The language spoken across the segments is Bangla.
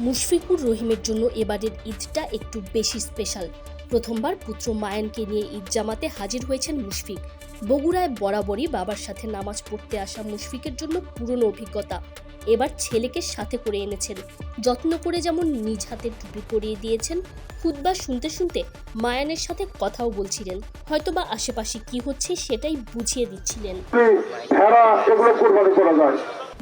মুশফিকুর রহিমের জন্য এবারের ঈদটা একটু বেশি স্পেশাল প্রথমবার পুত্র মায়ানকে নিয়ে ঈদ জামাতে হাজির হয়েছেন মুশফিক। বগুড়ায় বরাবরই বাবার সাথে নামাজ পড়তে আসা মুশফিকের জন্য পুরনো অভিজ্ঞতা। এবার ছেলেকে সাথে করে এনেছেন। যত্ন করে যেমন নিজ হাতে টুপি পরিয়ে দিয়েছেন খুদবা শুনতে শুনতে মায়ানের সাথে কথাও বলছিলেন। হয়তোবা আশেপাশে কি হচ্ছে সেটাই বুঝিয়ে দিচ্ছিলেন।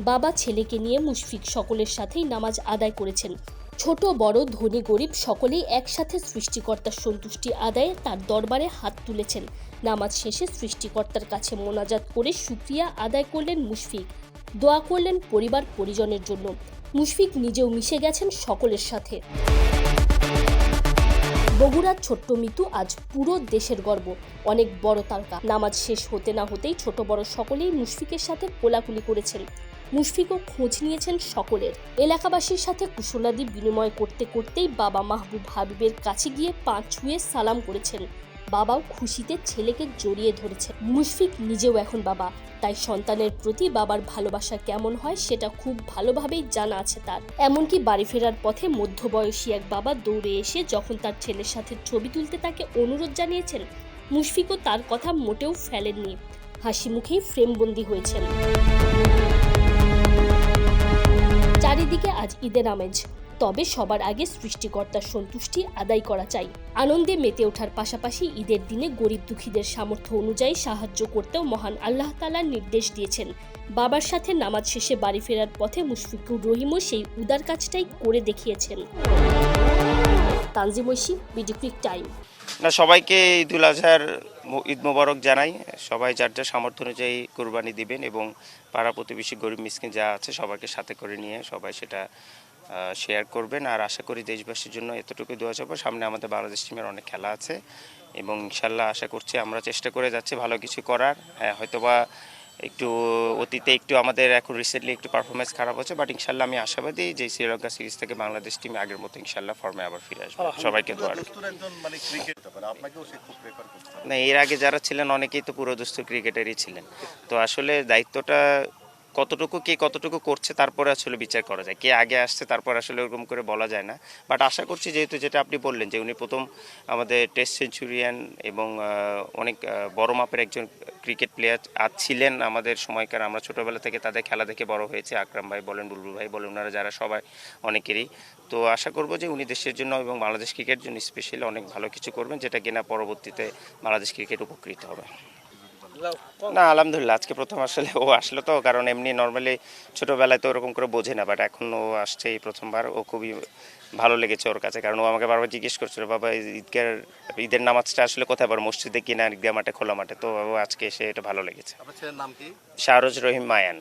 বাবা ছেলেকে নিয়ে মুশফিক সকলের সাথেই নামাজ আদায় করেছেন। ছোট, বড়, ধনী, গরিব সকলেই একসাথে সৃষ্টিকর্তার সন্তুষ্টি আদায়ে তার দরবারে হাত তুলেছেন। নামাজ শেষে সৃষ্টিকর্তার কাছে মোনাজাত করে সুক্রিয়া আদায় করলেন মুশফিক। দোয়া করলেন পরিবার পরিজনের জন্য। মুশফিক নিজেও মিশে গেছেন সকলের সাথে। বগুড়ার ছোট্ট মিতু আজ পুরো দেশের গর্ব। অনেক বড় তারকা নামাজ শেষ হতে না হতেই ছোট বড় সকলেই মুশফিকের সাথে কোলাকুলি করেছেন। মুশফিকও খোঁজ নিয়েছেন সকলের। এলাকাবাসীর সাথে কুশলাদি বিনিময় করতে করতেই বাবা মাহবুব হাবিবের কাছে গিয়ে পা ছুঁয়ে সালাম করেছেন। বাবাও খুশিতে ছেলেকে জড়িয়ে ধরেছেন মুশফিক নিজেও এখন বাবা। তাই সন্তানের প্রতি বাবার ভালোবাসা কেমন হয় সেটা খুব ভালোভাবেই জানা আছে তার। এমনকি বাড়ি ফেরার পথে মধ্যবয়সী এক বাবা দৌড়ে এসে যখন তার ছেলের সাথে ছবি তুলতে তাকে অনুরোধ জানিয়েছেন, মুশফিকও তার কথা মোটেও ফেলেননি। হাসি মুখেই ফ্রেমবন্দি হয়েছেন। চারিদিকে আজ ঈদের আমেজ। তবে সবার আগে সৃষ্টিকর্তার সন্তুষ্টি আদায় করা চাই। আনন্দে মেতে ওঠার পাশাপাশি ঈদের দিনে গরিব দুঃখীদের সামর্থ্য অনুযায়ী সাহায্য করতেও মহান আল্লাহ তালার নির্দেশ দিয়েছেন। বাবার সাথে নামাজ শেষে বাড়ি ফেরার পথে মুশফিকুর রহিমও সেই উদার কাজটাই করে দেখিয়েছেন। তানজিম ঐশী টাইম। না, সবাইকে ঈদুল আজহার ঈদ মোবারক জানাই। সবাই যার যার সামর্থ্য অনুযায়ী কোরবানি দিবেন এবং পাড়া প্রতিবেশী গরিব মিসকিন যা আছে সবাইকে সাথে করে নিয়ে সবাই সেটা শেয়ার করবেন। আর আশা করি দেশবাসীর জন্য এতটুকু দেওয়া যাবে সামনে আমাদের বাংলাদেশ টিমের অনেক খেলা আছে এবং ইনশাল্লাহ আশা করছি আমরা চেষ্টা করে যাচ্ছি ভালো কিছু করার। হ্যাঁ হয়তোবা একটু অতীতে একটু আমাদের এখন রিসেন্টলি একটু পারফরমেন্স খারাপ হচ্ছে বাট ইনশাল্লাহ আমি আশাবাদী যে শ্রীলঙ্কা সিরিজ থেকে বাংলাদেশ টিম আগের মতো ইনশাল্লাহ ফর্মে আবার ফিরে আসবে। সবাইকে দোয়ার মানে করছে। না এর আগে যারা ছিলেন অনেকেই তো পুরোদস্ত ক্রিকেটারই ছিলেন। তো আসলে দায়িত্বটা কতটুকু কে কতটুকু করছে তারপরে আসলে বিচার করা যায়। কে আগে আসছে তারপর আসলে ওরকম করে বলা যায় না। বাট আশা করছি যেহেতু যেটা আপনি বললেন যে উনি প্রথম আমাদের টেস্ট সেঞ্চুরিয়ান এবং অনেক বড় মাপের একজন ক্রিকেট প্লেয়ার আজ ছিলেন আমাদের সময়কার। আমরা ছোটোবেলা থেকে তাদের খেলা দেখে বড় হয়েছে। আকরাম ভাই বলেন, বুলবুল ভাই বলেন, ওনারা যারা সবাই অনেকেরই। তো আশা করব যে উনি দেশের জন্য এবং বাংলাদেশ ক্রিকেটের জন্য স্পেশালি অনেক ভালো কিছু করবেন যেটা কিনা পরবর্তীতে বাংলাদেশ ক্রিকেট উপকৃত হবে। না আলহামদুলিল্লাহ আজকে প্রথম আসলে ও আসলো তো কারণ এমনি নর্মালি ছোটোবেলায় তো ওরকম করে বোঝে না বাট এখন ও আসছে এই প্রথমবার ও খুবই ভালো লেগেছে ওর কাছে কারণ ও আমাকে বারবার জিজ্ঞেস করছিল বাবা ঈদগার ঈদের নামাজটা আসলে কোথায় পর মসজিদে কিনা ঈদগাহ মাঠে খোলা মাঠে? তো ও আজকে এসে এটা ভালো লেগেছে। নাম কি? শাহরুজ রহিম মায়ান।